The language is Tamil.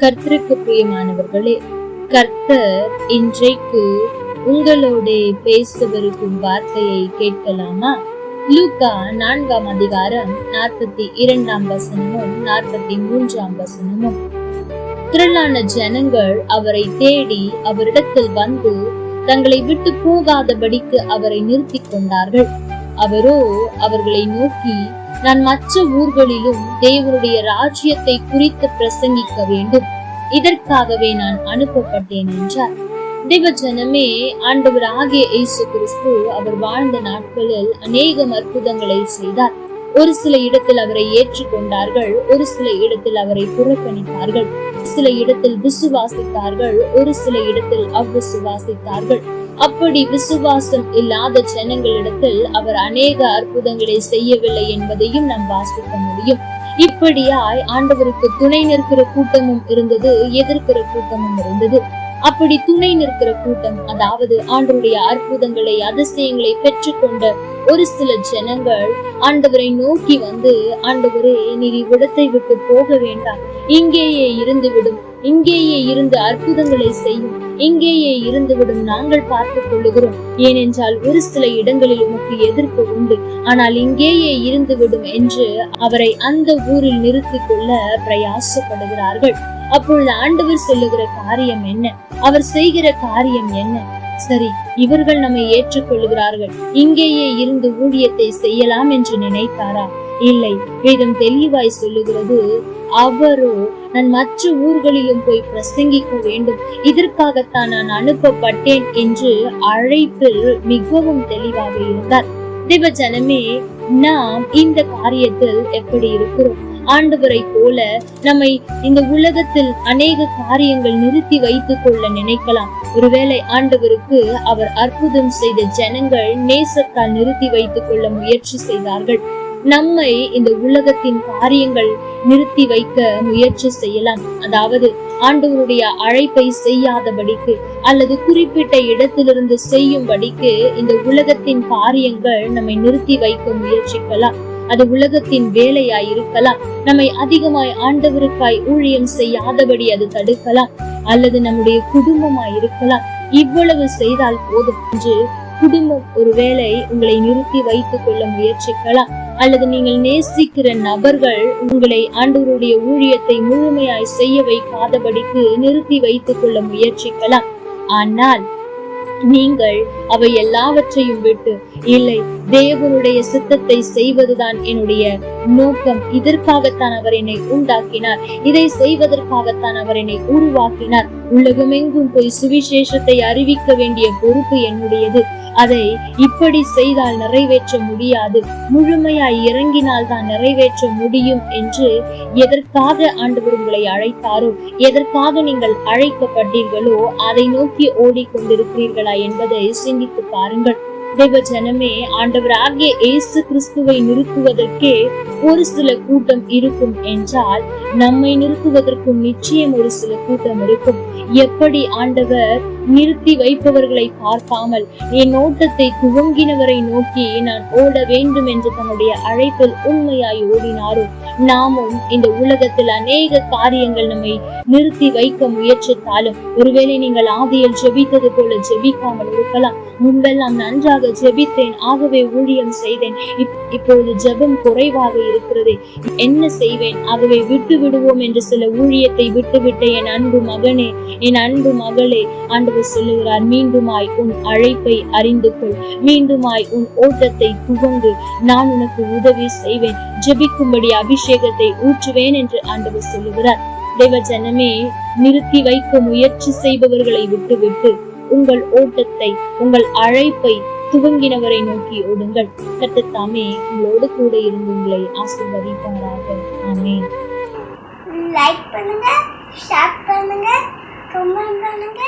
கர்த்தருக்கு பிரியமானவர்களே கர்த்தர் இன்றைக்கு உங்களோட பேசவிருக்கும் வார்த்தையை கேட்கலாமா? லூக்கா நான்காம் அதிகாரம் நாற்பத்தி இரண்டாம் வசனமும் நாற்பத்தி மூன்றாம் வசனமும். திரளான ஜனங்கள் அவரை தேடி அவரிடத்தில் வந்து தங்களை விட்டு போகாதபடிக்கு அவரை நிறுத்தி கொண்டார்கள். அவரோ அவர்களை நோக்கி நான் மற்ற ஊர்களிலும் தேவருடைய ராஜ்யத்தை குறித்து பிரசங்கிக்க வேண்டும். இதற்காகவே நான் அனுப்பப்பட்டேன் என்றார். தேவஜனமே ஆண்டவர் ஆகிய இயேசு கிறிஸ்து அவர் வாழ்ந்த நாட்களில் அநேகம் அற்புதங்களை செய்தார். ஒரு சில இடத்தில் அவரை ஏற்றுக்கொண்டார்கள் ஒரு சில இடத்தில் அவரை புறக்கணித்தார்கள். சில இடத்தில் விசுவாசித்தார்கள் ஒரு சில இடத்தில் அவ்விசுவாசித்தார்கள். அப்படி விசுவாசம் இல்லாத ஜனங்களிடத்தில் அவர் அநேக அற்புதங்களை செய்யவில்லை என்பதையும் நாம் வாசிக்க முடியும். இப்படியாய் ஆண்டவருக்கு துணை நிற்கிற கூட்டமும் இருந்தது எதிர்க்கிற கூட்டமும் இருந்தது. அப்படி துணை நிற்கிற கூட்டம் அதாவது ஆண்டருடைய அற்புதங்களை அதிசயங்களை பெற்றுக்கொண்ட ஒரு சில ஜனங்கள் ஆண்டவரை நோக்கி வந்து ஆண்டவரே நீர் இவ்விடத்தை விட்டு போக வேண்டாம். இங்கேயே இருந்து விடும் இங்கேயே இருந்து அற்புதங்களை செய்யும். இங்கேயே இருந்துவிடும் நாங்கள் பார்த்துக் கொள்ளுகிறோம். ஏனென்றால் ஒரு சில இடங்களில் உமக்கு எதிர்ப்பு உண்டு. ஆனால் இங்கேயே இருந்துவிடும் என்று அவரை அந்த ஊரில் நிறுத்திக் கொள்ள பிரயாசப்படுகிறார்கள். அப்பொழுது ஆண்டவர் சொல்லுகிற காரியம் என்ன? அவர் செய்கிற காரியம் என்ன? சரி இவர்கள் நம்மை ஏற்றுக்கொள்கிறார்கள் இங்கேயே இருந்து ஊழியத்தை செய்யலாம் என்று நினைத்தாரா? இல்லை வேதம் தெளிவாய் சொல்லுகிறது அவரோ நான் மற்ற ஊர்களிலும் போய் பிரசங்கிக்க வேண்டும். இதற்காகத்தான் நான் அனுப்பப்பட்டேன் என்று அழைப்பில் மிகவும் தெளிவாக இருந்தார். தேவ ஜனமே நாம் இந்த காரியத்தில் எப்படி இருக்கிறோம்? ஆண்டவரை போல நம்மை இந்த உலகத்தில் அநேக காரியங்கள் நிறுத்தி வைத்துக் கொள்ள நினைக்கலாம். ஒருவேளை ஆண்டவருக்கு அவர் அற்புதம் செய்த ஜனங்கள் நேசத்தால் நிறுத்தி வைத்துக் கொள்ள முயற்சி செய்தார்கள். நம்மை இந்த உலகத்தின் காரியங்கள் நிறுத்தி வைக்க முயற்சி செய்யலாம். அதாவது ஆண்டவருடைய அழைப்பை செய்யாதபடிக்கு அல்லது குறிப்பிட்ட இடத்திலிருந்து செய்யும்படிக்கு இந்த உலகத்தின் காரியங்கள் நம்மை நிறுத்தி வைக்க முயற்சிக்கலாம். அது உலகத்தின் வேலையாய் இருக்கலாம் நம்மை அதிகமாய் ஆண்டவருக்காய் ஊழியம் செய்யாதபடி அது தடுக்கலாம். அல்லது நம்முடைய குடும்பமாய் இருக்கலாம் இவ்வளவு செய்தால் போதும் என்று குடும்பம் ஒருவேளை உங்களை நிறுத்தி வைத்துக் கொள்ள முயற்சிக்கலாம். அல்லது நீங்கள் நேசிக்கிற நபர்கள் உங்களை ஆண்டவருடைய ஊழியத்தை முழுமையாய் செய்ய வைக்காதபடிக்கு நிறுத்தி வைத்துக் கொள்ள முயற்சிக்கலாம். ஆனால் நீங்கள் அவை எல்லாவற்றையும் விட்டு இல்லை தேவனுடைய சித்தத்தை செய்வதுதான் என்னுடைய நோக்கம். இதற்காகத்தான் அவர் என்னை உண்டாக்கினார். இதை செய்வதற்காகத்தான் அவர் என்னை உருவாக்கினார். உலகமெங்கும் போய் சுவிசேஷத்தை அறிவிக்க வேண்டிய பொறுப்பு என்னுடையது. அதை இப்படி செய்தால் நிறைவேற்ற முடியாது. முழுமையாய் இறங்கினால் தான் நிறைவேற்ற முடியும் என்று எதற்காக ஆண்டவர் உங்களை அழைத்தாரோ எதற்காக நீங்கள் அழைக்கப்பட்டீர்களோ அதை நோக்கி ஓடிக்கொண்டிருக்கிறீர்களா என்பதை சிந்தித்து பாருங்கள். தேவ ஜனமே ஆண்டவர் ஆகிய இயேசு கிறிஸ்துவை நிறுத்துவதற்கே ஒரு சில கூட்டம் இருக்கும் என்றால் நம்மை நிறுத்துவதற்கும் நிச்சயம் ஒரு சில கூட்டம் இருக்கும். எப்படி ஆண்டவர் நிறுத்தி வைப்பவர்களை பார்க்காமல் என் ஓட்டத்தை துவங்கினவரை நோக்கி நான் ஓட வேண்டும் என்று தன்னுடைய அழைப்பில் உண்மையாய் ஓடினாரும். நாமும் இந்த உலகத்தில் அநேக காரியங்கள் நம்மை நிறுத்தி வைக்க முயற்சித்தாலும் ஒருவேளை நீங்கள் ஆதியில் ஜெபித்தது போல ஜெபிக்காமல் இருக்கலாம். முன்பெல்லாம் நன்றாக ஜெபித்தேன் ஆகவே ஊழியம் செய்தேன். இப்பொழுது ஜெபம் குறைவாக இருக்கிறது. என்ன செய்வேன்? ஆகவே விட்டு விடுவோம் என்று சில ஊழியத்தை விட்டுவிட்ட என் அன்பு மகனே என் அன்பு மகளே ஆண்டவர் சொல்லுகிறார் மீண்டுமாய் உன் அழைப்பை அறிந்து கொள் மீண்டுமாய் உன் ஓட்டத்தை துவங்கு. நான் உனக்கு உதவி செய்வேன். ஜெபிக்கும்படி அபிஷேகத்தை ஊற்றுவேன் என்று ஆண்டவர் சொல்லுகிறார். தேவ ஜனமே நிறுத்தி வைக்க முயற்சி செய்பவர்களை விட்டுவிட்டு உங்கள் ஓட்டத்தை உங்கள் அழைப்பை துவங்கினவரை நோக்கி ஓடுங்கள். கட்டத்தாமே உங்களோடு கூட இருந்து உங்களை ஆசிர்வதிப்பாராக. ஆமே லைக் பண்ணுங்க ஷேர் பண்ணுங்க கமெண்ட் பண்ணுங்க.